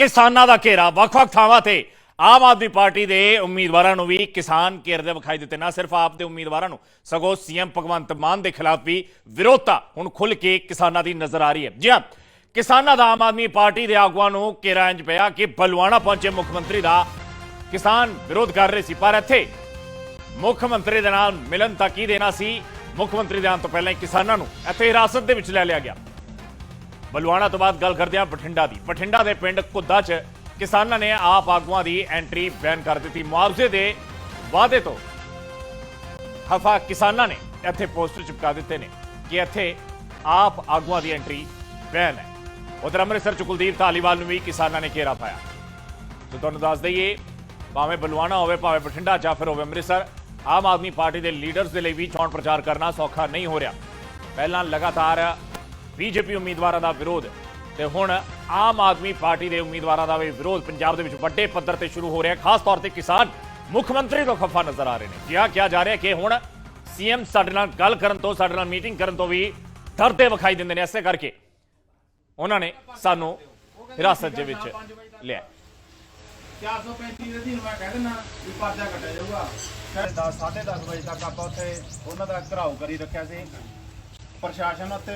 ਕਿਸਾਨਾਂ ਦਾ ਘੇਰਾ ਵੱਖ-ਵੱਖ ਥਾਵਾਂ ਤੇ ਆਮ ਆਦਮੀ ਪਾਰਟੀ ਦੇ ਉਮੀਦਵਾਰਾਂ ਨੂੰ ਵੀ ਕਿਸਾਨ ਘੇਰਦੇ ਵਿਖਾਈ ਦਿੱਤੇ। ਨਾ ਸਿਰਫ ਆਪ ਦੇ ਉਮੀਦਵਾਰਾਂ ਨੂੰ, ਸਗੋਂ ਸੀਐਮ ਭਗਵੰਤ ਮਾਨ ਦੇ ਖਿਲਾਫ ਵੀ ਵਿਰੋਧਤਾ ਹੁਣ ਖੁੱਲ ਕੇ ਕਿਸਾਨਾਂ ਦੀ ਨਜ਼ਰ ਆ ਰਹੀ ਹੈ। ਜੀ ਹਾਂ, ਕਿਸਾਨਾਂ ਦਾ ਆਮ ਆਦਮੀ ਪਾਰਟੀ ਦੇ ਆਗੂਆਂ ਨੂੰ ਘੇਰਾ ਇੰਜ ਪਿਆ ਕਿ ਬਲਵਾਣਾ ਪਹੁੰਚੇ ਮੁੱਖ ਮੰਤਰੀ ਦਾ ਕਿਸਾਨ ਵਿਰੋਧ ਕਰ ਰਹੇ ਸੀ, ਪਰ ਇੱਥੇ ਮੁੱਖ ਮੰਤਰੀ ਦੇ ਨਾਲ ਮਿਲਣ ਤੱਕ ਹੀ ਦੇਣਾ ਸੀ? ਮੁੱਖ ਮੰਤਰੀ ਦੇ ਆਉਣ ਤੋਂ ਪਹਿਲਾਂ ਕਿਸਾਨਾਂ ਨੂੰ ਇੱਥੇ ਹਿਰਾਸਤ ਦੇ ਵਿੱਚ ਲੈ ਲਿਆ ਗਿਆ। ਬਲਵਾਣਾ ਤੋਂ ਬਾਅਦ ਗੱਲ ਕਰਦੇ ਹਾਂ ਬਠਿੰਡਾ ਦੀ। ਬਠਿੰਡਾ ਦੇ ਪਿੰਡ ਕੁੱਦਾ 'ਚ ਕਿਸਾਨਾਂ ਨੇ ਆਪ ਆਗੂਆਂ ਦੀ ਐਂਟਰੀ ਬੈਨ ਕਰ ਦਿੱਤੀ। ਮੁਆਵਜ਼ੇ ਦੇ ਵਾਅਦੇ ਤੋਂ ਹਫਾ ਕਿਸਾਨਾਂ ਨੇ ਇੱਥੇ ਪੋਸਟਰ ਚਿਪਕਾ ਦਿੱਤੇ ਨੇ ਕਿ ਇੱਥੇ ਆਪ ਆਗੂਆਂ ਦੀ ਐਂਟਰੀ ਬੈਨ ਹੈ। ਉਧਰ ਅੰਮ੍ਰਿਤਸਰ ਚ ਕੁਲਦੀਪ ਧਾਲੀਵਾਲ ਨੂੰ ਵੀ ਕਿਸਾਨਾਂ ਨੇ ਘੇਰਾ ਪਾਇਆ। ਸੋ ਤੁਹਾਨੂੰ ਦੱਸ ਦਈਏ, ਭਾਵੇਂ ਬਲਵਾਣਾ ਹੋਵੇ, ਭਾਵੇਂ ਬਠਿੰਡਾ ਜਾਂ ਫਿਰ ਹੋਵੇ ਅੰਮ੍ਰਿਤਸਰ, ਆਮ ਆਦਮੀ ਪਾਰਟੀ ਦੇ ਲੀਡਰਸ ਦੇ ਲਈ ਵੀ ਚੋਣ ਪ੍ਰਚਾਰ ਕਰਨਾ ਸੌਖਾ ਨਹੀਂ ਹੋ ਰਿਹਾ। ਪਹਿਲਾਂ ਲਗਾਤਾਰ ਬੀਜੇਪੀ ਉਮੀਦਵਾਰਾਂ ਦਾ ਵਿਰੋਧ ਤੇ ਹੁਣ ਆਮ ਆਦਮੀ ਪਾਰਟੀ ਦੇ ਉਮੀਦਵਾਰਾਂ ਦਾ ਵੀ ਵਿਰੋਧ। ਪੰਜਾਬ ਦੇ ਵਿੱਚ ਵੱਡੇ ਪੱਧਰ ਤੇ ਸ਼ੁਰੂ ਹੋ ਰਿਹਾ, ਖਾਸ ਤੌਰ ਤੇ ਕਿਸਾਨ ਮੁੱਖ ਮੰਤਰੀ ਤੋਂ ਖਫਾ ਨਜ਼ਰ ਆ ਰਹੇ ਨੇ। ਕਿਹਾ ਕਿਹਾ ਜਾ ਰਿਹਾ ਕਿ ਹੁਣ ਸੀਐਮ ਸਾਡੇ ਨਾਲ ਗੱਲ ਕਰਨ ਤੋਂ, ਸਾਡੇ ਨਾਲ ਮੀਟਿੰਗ ਕਰਨ ਤੋਂ ਵੀ ਡਰਦੇ ਵਿਖਾਈ ਦਿੰਦੇ ਨੇ। ਐਸੇ ਕਰਕੇ ਉਹਨਾਂ ਨੇ ਸਾਨੂੰ ਹਿਰਾਸਤ ਦੇ ਵਿੱਚ ਲਿਆ। 435 ਦੇ ਦਿਨ ਮੈਂ ਕਹਿ ਦਿੰਦਾ ਵੀ ਪਰਚਾ ਕੱਟਿਆ ਜਾਊਗਾ। 10 10:30 ਵਜੇ ਤੱਕ ਆਪਾਂ ਉੱਥੇ ਉਹਨਾਂ ਦਾ ਘਰਾਓ ਕਰੀ ਰੱਖਿਆ ਸੀ। ਪ੍ਰਸ਼ਾਸਨ ਉੱਤੇ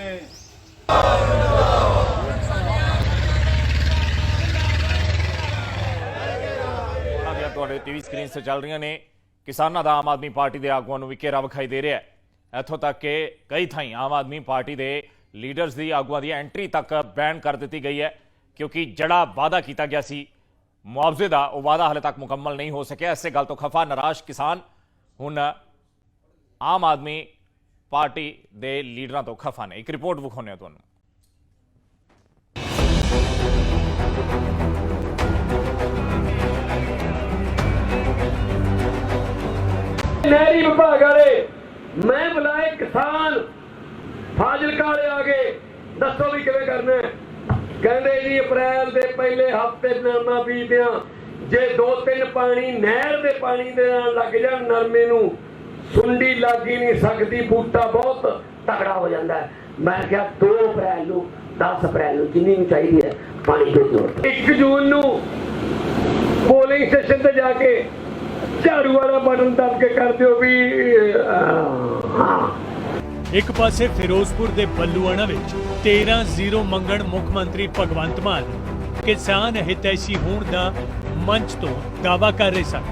ਉਹਨਾਂ ਦੀਆਂ ਤੁਹਾਡੇ ਟੀਵੀ ਸਕਰੀਨ ਤੇ ਚੱਲ ਰਹੀਆਂ ਨੇ। ਕਿਸਾਨਾਂ ਦਾ ਆਮ ਆਦਮੀ ਪਾਰਟੀ ਦੇ ਆਗੂਆਂ ਨੂੰ ਵੀ ਘੇਰਾ ਵਿਖਾਈ ਦੇ ਰਿਹਾ ਹੈ। ਇੱਥੋਂ ਤੱਕ ਕਿ ਕਈ ਥਾਈਂ ਆਮ ਆਦਮੀ ਪਾਰਟੀ ਦੇ ਲੀਡਰਸ ਦੀ ਆਗੂਆਂ ਦੀ ਐਂਟਰੀ ਤੱਕ ਬੈਨ ਕਰ ਦਿੱਤੀ ਗਈ ਹੈ, ਕਿਉਂਕਿ ਜਿਹੜਾ ਵਾਅਦਾ ਕੀਤਾ ਗਿਆ ਸੀ। ਮੁਆਵਜ਼ੇ ਦਾ ਉਹ ਵਾਅਦਾ ਹਾਲੇ ਤੱਕ ਮੁਕੰਮਲ ਨਹੀਂ ਹੋ ਸਕਿਆ। ਇਸੇ ਗੱਲ ਤੋਂ ਖਫਾ, ਨਿਰਾਸ਼ ਕਿਸਾਨ ਹੁਣ ਆਮ ਆਦਮੀ ਪਾਰਟੀ ਦੇ ਲੀਡਰਾਂ ਤੋਂ ਖਫਾ ਨੇ। ਇੱਕ ਰਿਪੋਰਟ ਵਿਖਾਉਂਦੇ ਹਾਂ ਤੁਹਾਨੂੰ। ਨਹਿਰੀ ਵਿਭਾਗ ਵਾਲੇ, ਮੈਂ ਬੁਲਾਏ ਕਿਸਾਨ ਫਾਜ਼ਿਲਕਾ ਵਾਲੇ ਆ ਗਏ ਦੱਸੋ ਵੀ ਕਿਵੇਂ ਕਰਨਾ ਕਹਿੰਦੇ ਜੀ, ਅਪ੍ਰੈਲ ਦੇ ਪਹਿਲੇ ਹਫ਼ਤੇ ਨਰਮਾ ਬੀਜਦਿਆਂ ਜੇ ਦੋ ਤਿੰਨ ਪਾਣੀ ਨਹਿਰ ਦੇ ਪਾਣੀ ਦੇ ਨਾਲ ਲੱਗ ਜਾਣ ਨਰਮੇ ਨੂੰ ਸੁੰਡੀ ਲੱਗ ਹੀ ਨਹੀਂ ਸਕਦੀ, ਬੂਟਾ ਬਹੁਤ ਤਕੜਾ ਹੋ ਜਾਂਦਾ ਹੈ। ਮੈਂ ਕਿਹਾ 2 ਅਪ੍ਰੈਲ ਨੂੰ 10 ਅਪ੍ਰੈਲ ਨੂੰ ਜਿੰਨੀ ਨੂੰ ਚਾਹੀਦੀ ਹੈ, ਪਾਣੀ ਦੇ ਦਿਓ 1 ਜੂਨ ਨੂੰ ਪੋਲਿੰਗ ਸਟੇਸ਼ਨ ਤੇ ਜਾ ਕੇ ਝਾੜੂ ਵਾਲਾ ਬਟਨ ਦੱਬ ਕੇ ਕਰ ਦਿਓ ਵੀ ਹਾਂ। ਇੱਕ ਪਾਸੇ ਫਿਰੋਜ਼ਪੁਰ ਦੇ ਬੱਲੂਆਣਾ ਵਿੱਚ 13-0 ਮੰਗਣ ਮੁੱਖ ਮੰਤਰੀ ਭਗਵੰਤ ਮਾਨ ਕਿਸਾਨ ਹਿਤੈਸ਼ੀ ਹੋਣ ਦਾ ਮੰਚ ਤੋਂ ਦਾਅਵਾ ਕਰ ਰਹੇ ਸਨ।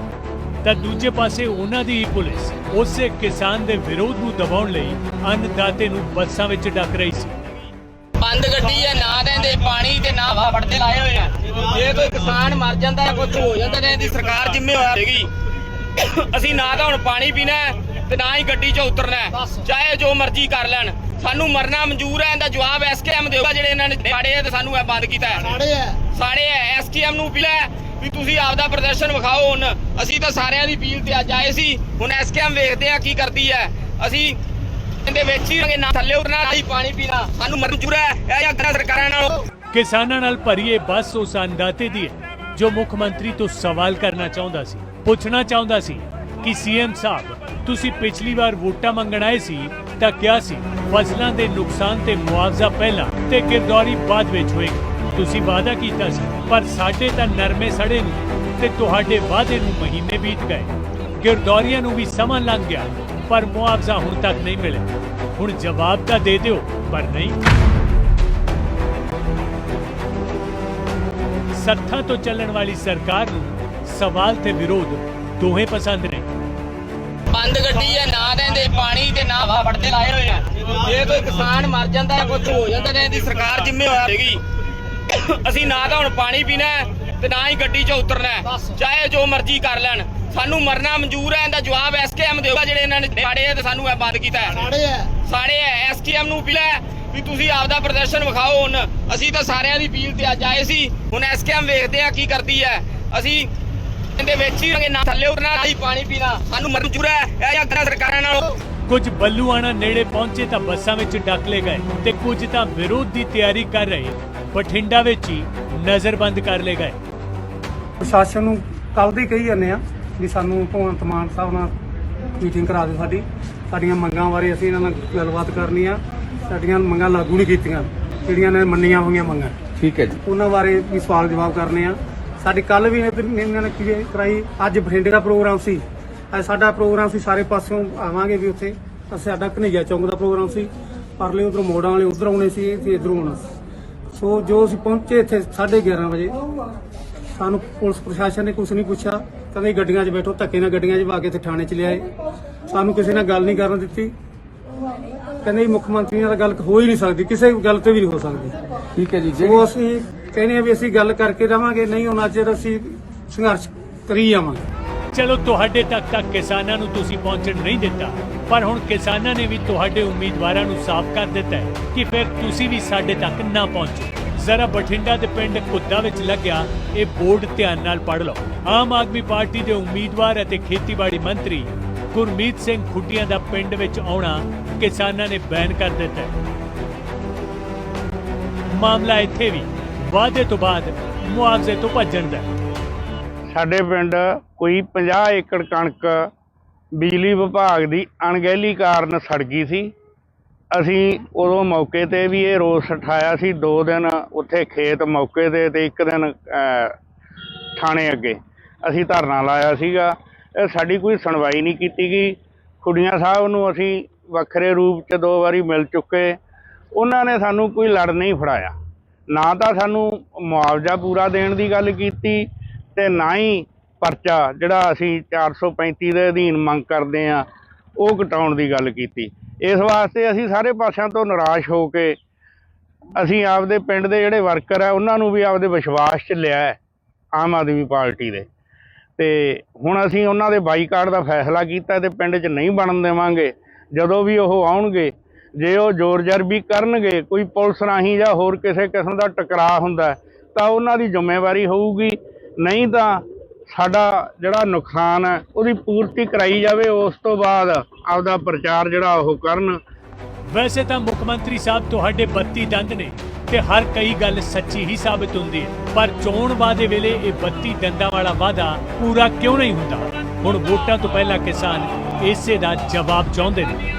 ਤਾਂ ਦੂਜੇ ਪਾਸੇ ਉਹਨਾਂ ਦੀ ਹੀ ਪੁਲਿਸ ਉਸੇ ਕਿਸਾਨ ਦੇ ਵਿਰੋਧ ਨੂੰ ਦਬਾਉਣ ਲਈ ਅੰਨਦਾਤੇ ਨੂੰ ਬੱਸਾਂ ਵਿੱਚ ਡੱਕ ਰਹੀ ਸੀ। ਬੰਦ ਗੱਡੀ ਹੈ ਨਾ ਦੇਂਦੇ ਪਾਣੀ ਤੇ ਨਾ ਹਵਾ ਵੜਦੇ ਲਾਏ ਹੋਏ ਆ। ਜੇ ਕੋਈ ਕਿਸਾਨ ਮਰ ਜਾਂਦਾ ਹੈ ਕੁਝ ਹੋ ਜਾਂਦਾ ਨੇ ਇਹਦੀ ਸਰਕਾਰ ਜ਼ਿੰਮੇਵਾਰ ਹੈਗੀ ਅਸੀਂ ਨਾ ਤਾਂ ਹੁਣ ਪਾਣੀ ਪੀਣਾ ਹੈ, ਤੇ ਨਾ ਹੀ ਗੱਡੀ 'ਚੋਂ ਉਤਰਨਾ ਹੈ। ਚਾਹੇ ਜੋ ਮਰਜ਼ੀ ਕਰ ਲੈਣ। ਸਾਨੂੰ ਮਰਨਾ ਮਨਜ਼ੂਰ ਹੈ ਇਹਦਾ ਜਵਾਬ ਐਸਕੇਐਮ ਦੇਊਗਾ ਜਿਹੜੇ ਇਹਨਾਂ ਨੇ ਸਾੜੇ ਆ ਤੇ ਸਾਨੂੰ ਇਹ ਬੰਦ ਕੀਤਾ ਹੈ। ਸਾੜੇ ਆ। ਸਾੜੇ ਆ ਐਸਕੇਐਮ ਨੂੰ ਅਪੀਲ ਹੈ। ਵੀ ਤੁਸੀਂ ਆਪਦਾ ਪ੍ਰਦਰਸ਼ਨ ਵਿਖਾਓ ਹੁਣ। ਅਸੀਂ ਤਾਂ ਸਾਰਿਆਂ ਦੀ ਅਪੀਲ ਤੇ ਅੱਜ ਆਏ ਸੀ। ਹੁਣ ਐਸਕੇਐਮ ਵੇਖਦੇ ਆ ਕੀ ਕਰਦੀ ਹੈ। ਅਸੀਂ ਇਹਦੇ ਵਿੱਚ ਹੀ ਰਹਾਂਗੇ, ਨਾ ਥੱਲੇ ਉਤਰਨਾ ਨਾ ਪਾਣੀ ਪੀਣਾ। ਸਾਨੂੰ ਮਨਜ਼ੂਰ ਹੈ ਇਹ ਜਾਂ ਸਰਕਾਰਾਂ ਨਾਲ। ਕਿਸਾਨਾਂ ਨਾਲ ਭਰੀ ਇਹ ਬੱਸ ਉਸ ਅੰਨਦਾਤੇ ਦੀ ਹੈ ਜੋ ਮੁੱਖ ਮੰਤਰੀ ਤੋਂ ਸਵਾਲ ਕਰਨਾ ਚਾਹੁੰਦਾ ਸੀ ਪੁੱਛਣਾ ਚਾਹੁੰਦਾ ਸੀ ਕਿ ਸੀਐਮ ਸਾਹਿਬ ਤੁਸੀਂ ਪਿਛਲੀ ਵਾਰ ਵੋਟਾਂ ਮੰਗਣ ਆਏ ਸੀ ਤਾਂ ਕਿਹਾ ਸੀ, ਫਸਲਾਂ ਦੇ ਨੁਕਸਾਨ ਤੇ ਮੁਆਵਜ਼ਾ ਪਹਿਲਾਂ ਤੇ ਗਿਰਦੌਰੀ ਬਾਅਦ ਵਿੱਚ ਹੋਏਗੀ। ਤੁਸੀਂ ਵਾਅਦਾ ਕੀਤਾ ਸੀ, ਪਰ ਸਾਡੇ ਤਾਂ ਨਰਮੇ ਸੜੇ ਨੂੰ ਤੇ ਤੁਹਾਡੇ ਵਾਅਦੇ ਨੂੰ ਮਹੀਨੇ ਬੀਤ ਗਏ। ਗਿਰਦੌਰੀਆਂ ਨੂੰ ਵੀ ਸਮਾਂ ਲੰਘ ਗਿਆ, ਪਰ ਮੁਆਵਜ਼ਾ ਹੁਣ ਤੱਕ ਨਹੀਂ ਮਿਲਿਆ। ਹੁਣ ਜਵਾਬ ਤਾਂ ਦੇ ਦਿਓ, ਪਰ ਨਹੀਂ। ਸੱਥਾਂ ਤੋਂ ਚੱਲਣ ਵਾਲੀ ਸਰਕਾਰ ਨੂੰ ਸਵਾਲ ਤੇ ਵਿਰੋਧ ਦੋਹੇ ਪਸੰਦ ਨੇ। ਬੰਦ ਗੱਡੀ ਹੈ, ਨਾ ਪਾਣੀ ਤੇ ਨਾ ਹਵਾ ਵੜਦੇ ਲਾਏ ਹੋਏ ਆ। ਜੇ ਕੋਈ ਕਿਸਾਨ ਮਰ ਜਾਂਦਾ ਹੈ ਕੁਝ ਹੋ ਜਾਂਦਾ ਨੇ ਇਹਦੀ ਸਰਕਾਰ ਜ਼ਿੰਮੇਵਾਰ ਹੈਗੀ ਅਸੀਂ ਨਾ ਤਾਂ ਹੁਣ ਪਾਣੀ ਪੀਣਾ ਤੇ ਨਾ ਹੀ ਗੱਡੀ 'ਚੋਂ ਉਤਰਨਾ। ਚਾਹੇ ਜੋ ਮਰਜ਼ੀ ਕਰ ਲੈਣ। ਸਾਨੂੰ ਮਰਨਾ ਮਨਜ਼ੂਰ ਹੈ ਇਹਦਾ ਜਵਾਬ ਐਸਕੇਐਮ ਦੇਊਗਾ ਜਿਹੜੇ ਇਹਨਾਂ ਨੇ ਸਾੜੇ ਆ ਤੇ ਸਾਨੂੰ ਇਹ ਬੰਦ ਕੀਤਾ ਸਾੜੇ ਆ। ਸਾੜੇ ਆ। ਐਸਕੇਐਮ ਨੂੰ ਅਪੀਲ ਹੈ ਵੀ ਤੁਸੀਂ ਆਪਦਾ ਪ੍ਰਦਰਸ਼ਨ ਵਿਖਾਓ ਹੁਣ। ਅਸੀਂ ਤਾਂ ਸਾਰਿਆਂ ਦੀ ਅਪੀਲ ਤੇ ਅੱਜ ਆਏ ਸੀ। ਹੁਣ ਐਸਕੇਐਮ ਵੇਖਦੇ ਆ ਕੀ ਕਰਦੀ ਹੈ। ਅਸੀਂ ਇਹਦੇ ਵਿੱਚ ਹੀ ਰਹਾਂਗੇ, ਨਾ ਥੱਲੇ ਉਤਰਨਾ ਨਾ ਹੀ ਪਾਣੀ ਪੀਣਾ। ਸਾਨੂੰ ਮਨਜ਼ੂਰ ਹੈ ਇਹ ਜਾਂ ਸਰਕਾਰਾਂ ਨਾਲੋਂ। ਕੁਝ ਬੱਲੂਆਣਾ ਨੇੜੇ ਪਹੁੰਚੇ ਤਾਂ ਬੱਸਾਂ ਵਿੱਚ ਡੱਕ ਲਏ ਗਏ ਤੇ ਕੁਝ ਤਾਂ ਵਿਰੋਧ ਦੀ ਤਿਆਰੀ ਕਰ ਰਹੇ ਬਠਿੰਡਾ ਵਿੱਚ ਹੀ ਨਜ਼ਰਬੰਦ ਕਰ ਲਏ ਗਏ। ਪ੍ਰਸ਼ਾਸਨ ਨੂੰ ਕੱਲ ਦੀ ਕਹੀ ਜਾਂਦੇ ਆ ਵੀ ਸਾਨੂੰ ਭਗਵੰਤ ਮਾਨ ਸਾਹਿਬ ਨਾਲ ਮੀਟਿੰਗ ਕਰਾ ਦਿਓ ਸਾਡੀ। ਸਾਡੀਆਂ ਮੰਗਾਂ ਬਾਰੇ ਅਸੀਂ ਇਹਨਾਂ ਨਾਲ ਗੱਲਬਾਤ ਕਰਨੀ ਆ। ਸਾਡੀਆਂ ਮੰਗਾਂ ਲਾਗੂ ਨਹੀਂ ਕੀਤੀਆਂ ਜਿਹੜੀਆਂ ਨੇ ਮੰਨੀਆਂ ਹੋਈਆਂ ਮੰਗਾਂ। ਠੀਕ ਹੈ ਜੀ। ਉਹਨਾਂ ਬਾਰੇ ਵੀ ਸਵਾਲ ਜਵਾਬ ਕਰਨੇ ਆ। ਸਾਡੀ ਕੱਲ ਵੀ ਇਹਨਾਂ ਨੇ ਕੀ ਕਰਾਈ ਅੱਜ ਬਠਿੰਡੇ ਦਾ ਪ੍ਰੋਗਰਾਮ ਸੀ। ਅੱਜ ਸਾਡਾ ਪ੍ਰੋਗਰਾਮ ਸੀ ਸਾਰੇ ਪਾਸਿਓਂ ਆਵਾਂਗੇ ਵੀ ਉੱਥੇ। ਅਸੀਂ ਸਾਡਾ ਕਨਈਆ ਚੌਂਕ ਦਾ ਪ੍ਰੋਗਰਾਮ ਸੀ। ਪਰਲੇ ਉਧਰੋਂ ਮੋੜਾਂ ਵਾਲੇ ਉਧਰ ਆਉਣੇ ਸੀ ਤੇ ਇਧਰੋਂ ਆਉਣਾ ਸੀ। ਸੋ ਜੋ ਅਸੀਂ ਪਹੁੰਚੇ ਇੱਥੇ 11:30 ਵਜੇ ਸਾਨੂੰ ਪੁਲਿਸ ਪ੍ਰਸ਼ਾਸਨ ਨੇ ਕੁਝ ਨਹੀਂ ਪੁੱਛਿਆ। ਕਹਿੰਦੇ ਗੱਡੀਆਂ 'ਚ ਬੈਠੋ ਧੱਕੇ ਨਾਲ ਗੱਡੀਆਂ 'ਚ ਪਾ ਕੇ ਇੱਥੇ ਥਾਣੇ 'ਚ ਲਿਆਏ। ਸਾਨੂੰ ਕਿਸੇ ਨਾਲ ਗੱਲ ਨਹੀਂ ਕਰਨ ਦਿੱਤੀ। ਕਹਿੰਦੇ ਮੁੱਖ ਮੰਤਰੀ ਨਾਲ ਗੱਲ ਹੋ ਹੀ ਨਹੀਂ ਸਕਦੀ ਕਿਸੇ ਗੱਲ ਤੇ ਵੀ ਨਹੀਂ ਹੋ ਸਕਦੀ। ਠੀਕ ਹੈ ਜੀ ਜੇ ਉਹ ਅਸੀਂ ਕਹਿੰਦੇ ਆ ਵੀ ਅਸੀਂ ਗੱਲ ਕਰਕੇ ਰਵਾਂਗੇ, ਨਹੀਂ ਉਹਨਾਂ ਚਿਰ ਅਸੀਂ ਸੰਘਰਸ਼ ਕਰੀ ਜਾਵਾਂਗੇ। ਚਲੋ ਤੁਹਾਡੇ ਤੱਕ ਤੱਕ ਕਿਸਾਨਾਂ ਨੂੰ ਤੁਸੀਂ ਪਹੁੰਚਣ ਨਹੀਂ ਦਿੱਤਾ, ਪਰ ਹੁਣ ਕਿਸਾਨਾਂ ਨੇ ਵੀ ਤੁਹਾਡੇ ਉਮੀਦਵਾਰਾਂ ਨੂੰ ਸਾਫ਼ ਕਰ ਦਿੱਤਾ ਹੈ ਕਿ ਫਿਰ ਤੁਸੀਂ ਵੀ ਸਾਡੇ ਤੱਕ ਨਾ ਪਹੁੰਚੋ। ਜ਼ਰਾ ਬਠਿੰਡਾ ਦੇ ਪਿੰਡ ਕੁੱਦਾ ਵਿੱਚ ਲੱਗਿਆ, ਇਹ ਬੋਰਡ ਧਿਆਨ ਨਾਲ ਪੜ੍ਹ ਲਓ। ਆਮ ਆਦਮੀ ਪਾਰਟੀ ਦੇ ਉਮੀਦਵਾਰ ਅਤੇ ਖੇਤੀਬਾੜੀ ਮੰਤਰੀ ਗੁਰਮੀਤ ਸਿੰਘ ਖੁੱਡੀਆਂ ਦਾ ਪਿੰਡ ਵਿੱਚ ਆਉਣਾ ਕਿਸਾਨਾਂ ਨੇ ਬੈਨ ਕਰ ਦਿੱਤਾ ਹੈ। ਮਾਮਲਾ ਇੱਥੇ ਵੀ ਵਾਅਦੇ ਤੋਂ ਬਾਅਦ ਮੁਆਵਜ਼ੇ ਤੋਂ ਭੱਜਣ ਦਾ। ਸਾਡੇ ਪਿੰਡ ਕੋਈ 50 ਏਕੜ ਕਣਕ ਬਿਜਲੀ ਵਿਭਾਗ ਦੀ ਅਣਗਹਿਲੀ ਕਾਰਨ ਸੜ ਗਈ ਸੀ। ਅਸੀਂ ਉਦੋਂ ਮੌਕੇ ਤੇ ਵੀ ਇਹ ਰੋਸ ਉਠਾਇਆ ਸੀ, ਦੋ ਦਿਨ ਉੱਥੇ ਖੇਤ ਮੌਕੇ ਤੇ ਤੇ ਇੱਕ ਦਿਨ ਥਾਣੇ ਅੱਗੇ ਅਸੀਂ ਧਰਨਾ ਲਾਇਆ ਸੀਗਾ। ਇਹ ਸਾਡੀ ਕੋਈ ਸੁਣਵਾਈ ਨਹੀਂ ਕੀਤੀ ਗਈ। ਖੁੱਡੀਆਂ ਸਾਹਿਬ ਨੂੰ ਅਸੀਂ ਵੱਖਰੇ ਰੂਪ 'ਚ ਦੋ ਵਾਰੀ ਮਿਲ ਚੁੱਕੇ। ਉਹਨਾਂ ਨੇ ਸਾਨੂੰ ਕੋਈ ਲੜ ਨਹੀਂ ਫੜਾਇਆ। ਨਾ ਤਾਂ ਸਾਨੂੰ ਮੁਆਵਜ਼ਾ ਪੂਰਾ ਦੇਣ ਦੀ ਗੱਲ ਕੀਤੀ ਤੇ ਨਾ ਹੀ ਪਰਚਾ ਜਿਹੜਾ ਅਸੀਂ 435 ਦੇ ਅਧੀਨ ਮੰਗ ਕਰਦੇ ਆ ਉਹ ਘਟਾਉਣ ਦੀ ਗੱਲ ਕੀਤੀ। ਇਸ ਵਾਸਤੇ ਅਸੀਂ ਸਾਰੇ ਪਾਸਿਆਂ ਤੋਂ ਨਿਰਾਸ਼ ਹੋ ਕੇ ਅਸੀਂ ਆਪਦੇ ਪਿੰਡ ਦੇ ਜਿਹੜੇ ਵਰਕਰ ਆ, ਉਹਨਾਂ ਨੂੰ ਵੀ ਆਪਦੇ ਵਿਸ਼ਵਾਸ 'ਚ ਲਿਆ ਆਮ ਆਦਮੀ ਪਾਰਟੀ ਦੇ। ਤੇ ਹੁਣ ਅਸੀਂ ਉਹਨਾਂ ਦੇ ਬਾਈਕਾਟ ਦਾ ਫੈਸਲਾ ਕੀਤਾ ਤੇ ਪਿੰਡ 'ਚ ਨਹੀਂ ਬਣਨ ਦੇਵਾਂਗੇ। ਜਦੋਂ ਵੀ ਉਹ ਆਉਣਗੇ ਜੇ ਉਹ ਜ਼ੋਰ ਜ਼ਰਬੀ ਕਰਨਗੇ, ਕੋਈ ਪੁਲਿਸ ਰਾਹੀਂ ਜਾਂ ਹੋਰ ਕਿਸੇ ਕਿਸਮ ਦਾ ਟਕਰਾਅ ਹੁੰਦਾ ਤਾਂ ਉਹਨਾਂ ਦੀ ਜ਼ਿੰਮੇਵਾਰੀ ਹੋਊਗੀ। ਨਹੀਂ ਤਾਂ ਸਾਡਾ ਜਿਹੜਾ ਨੁਕਸਾਨ ਹੈ, ਉਹਦੀ ਪੂਰਤੀ ਕਰਾਈ ਜਾਵੇ, ਉਸ ਤੋਂ ਬਾਅਦ ਆਪਦਾ ਪ੍ਰਚਾਰ ਜਿਹੜਾ ਉਹ ਕਰਨ। ਵੈਸੇ ਤਾਂ ਮੁੱਖ ਮੰਤਰੀ ਸਾਹਿਬ ਤੁਹਾਡੇ 32 ਦੰਦ ਨੇ ਤੇ ਹਰ ਕਈ ਗੱਲ ਸੱਚੀ ਹੀ ਸਾਬਤ ਹੁੰਦੀ ਹੈ, ਪਰ ਚੋਣ ਵਾਦੇ ਵੇਲੇ ਇਹ 32 ਦੰਦਾਂ ਵਾਲਾ ਵਾਦਾ ਪੂਰਾ ਕਿਉਂ ਨਹੀਂ ਹੁੰਦਾ? ਹੁਣ ਵੋਟਾਂ ਤੋਂ ਪਹਿਲਾਂ ਕਿਸਾਨ ਇਸੇ ਦਾ ਜਵਾਬ ਚਾਹੁੰਦੇ ਨੇ।